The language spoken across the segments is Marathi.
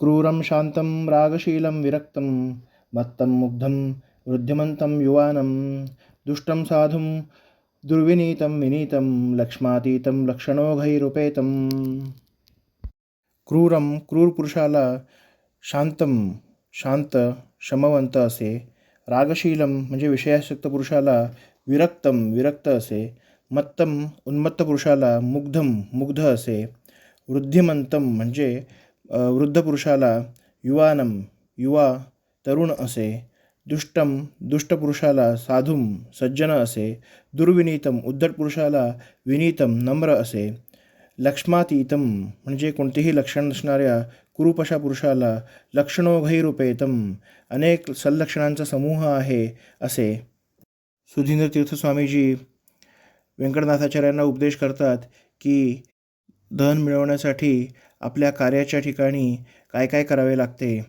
क्रूरं शान्तं रागशीलं विरक्तं मत्तं मुग्धं वृद्धिमन्तं युवानं दुष्टं साधुं दुर्विनीतं विनीतं लक्ष्मातीतं लक्षणोघैरुपेतं। क्रूर पुरुषाला शांतम शांत क्षमवंत असे रागशीलम म्हणजे विषयासक्त पुरुषाला विरक्तम विरक्त असे मत्तम उन्मत्त पुरुषाला मुग्धम मुग्ध असे वृद्धिमंतम म्हणजे वृद्ध पुरुषाला युवानम युवा तरुण असे दुष्टम दुष्ट पुरुषाला सज्जन असे दुर्विनीतम उद्धट पुरुषाला विनीतम नम्र असे लक्ष्मातीतम म्हणजे कोणतेही लक्षण नसणाऱ्या कुरुपशा पुरुषाला लक्षणोघैरुपेतम अनेक संलक्षणांचा समूह आहे असे सुधींद्र तीर्थस्वामीजी व्यंकटनाथाचार्यांना उपदेश करतात की धन मिळवण्यासाठी आपल्या कार्याच्या ठिकाणी काय काय करावे लागते?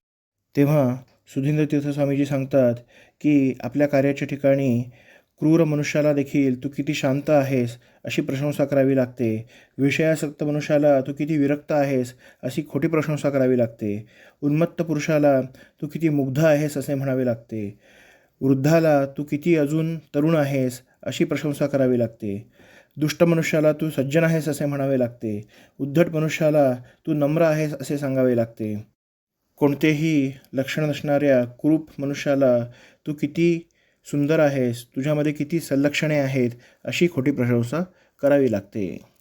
तेव्हा सुधींद्र तीर्थस्वामीजी सांगतात की आपल्या कार्याच्या ठिकाणी क्रूर मनुष्याला देखील तू किती शांत आहेस अशी प्रशंसा करावी लागते. विषयासक्त मनुष्याला तू किती विरक्त आहेस अशी खोटी प्रशंसा करावी लागते. उन्मत्त पुरुषाला तू किती मुग्ध आहेस असे म्हणावे लागते. वृद्धाला तू किती अजून तरुण आहेस अशी प्रशंसा करावी लागते. दुष्ट मनुष्याला तू सज्जन आहेस असे म्हणावे लागते. उद्धट मनुष्याला तू नम्र आहेस असे सांगावे लागते. कोणतेही लक्षण नसणाऱ्या कुरूप मनुष्याला तू किती सुंदर आहेस तुझ्यामध्ये किती संलक्षणे आहेत अशी खोटी प्रशंसा करावी लागते.